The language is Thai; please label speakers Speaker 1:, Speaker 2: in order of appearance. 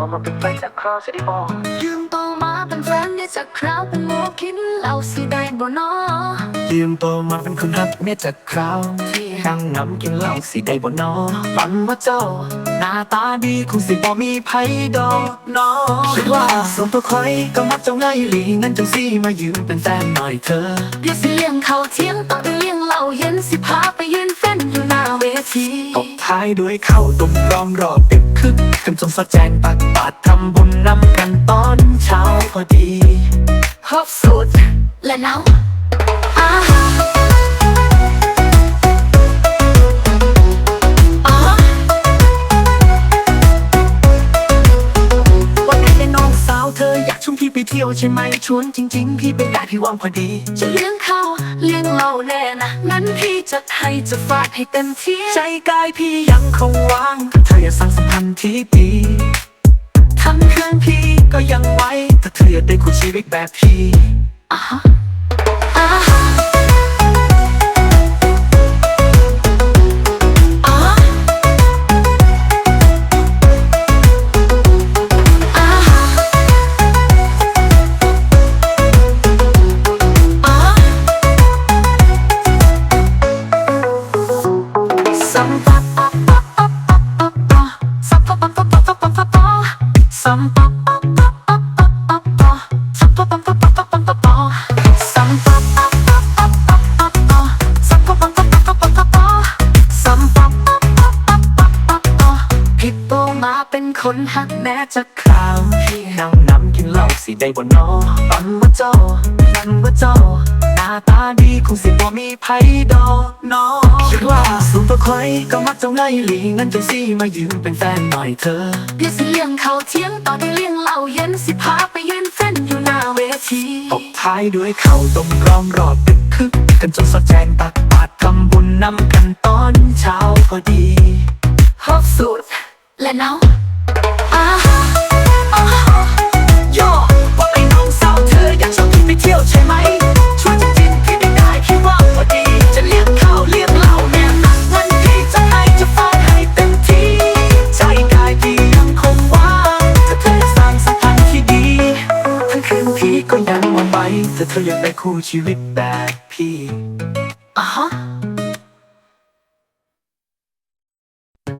Speaker 1: อมาเป็นแฟนจากคราวสิได้บอก
Speaker 2: ยืมโตมาเป็นแฟนได้จากคราวเป็นโมกินเหล้าสิได้บ่นอ
Speaker 1: ยืมโตมาเป็นคนรักเมียจากคราวที่นั่งน้ำกินเหล้าสิได้บ่นอฝันว่าเจ้า หน้าตาดีคงสิบ่มีไผดอกน้อคิดว่าสมตัวคอยก็มักเจ้าง่ายหลีงั้นจังสิมายืมเป็นแฟนหน่อยเธอ
Speaker 2: เดี๋ยวสิเลี้ยงข้าวเที่ยงต่อไปเลี้ยงเหล้าเย็นสิพาไปยืนเฟ้นอยู่หน้าเวที
Speaker 1: ตบท้ายด้วยข้าวต้มร้อมรอบดึกคึ กกันจนสะแจงตักบาตรทำบุญนำกันตอนเช้าพอดี
Speaker 2: ครบสูตรและเนาอ่าอ่า
Speaker 1: วันไหนในน้องสาวเธออยากชวนพี่ไปเที่ยวใช่ไหมชวนจริง ๆ พี่ไปได้พี่ว่างพอดี
Speaker 2: จะเลี้ยงข้าว เลี้ยงเราแน่นะ นั้นพี่จะให้จะฟาดให้เต็มที่
Speaker 1: ใจกายพี่ยังคงว่างเธออยาสร้างสัมพันธ์ที่ดีทั้งเพื่อนพี่ก็ยังไว้แต่เธออยากได้คู่ชีวิตแบบพี่
Speaker 2: อ่
Speaker 1: สัมปัปะปะปะปะปะปะสัมปะปะปะปะปะปะปะสัมปัปะปะปะปะปะปะสัมปะปะปะปะปะปะปะสัมปัปะปะปะปะปะปะพี่โตมาเป็นคนหักแม้จะคราวพี่นั่งนำกินเหล้าสิได้บ่นอตอนว่าเจ้านั่นว่าเจ้าหน้าตาดีคงสิบ่มีไผดอกน้อคิดว่าสูงตัวคอยก็มักเจ้าง่ายหลีงั้นจังสิมายืมเป็นแฟนหน่อยเธอ
Speaker 2: เดี๋ยวสิเลี้ยงข้าวเที่ยงต่อได้เลี้ยงเหล้าเย็นสิพาไปยืนเฟ้นอยู่หน้าเวที
Speaker 1: ตบท้ายด้วยข้าวต้มร้อมรอบดึกคึกกันจนสะแจงตักบาตรทำบุญนำกันตอนเช้าพอดี
Speaker 2: ครบสูตรและเนาอ่าฮะอ่า
Speaker 1: แต่เธออยากได้คู่ชีวิตแบบพี่
Speaker 2: อะฮะ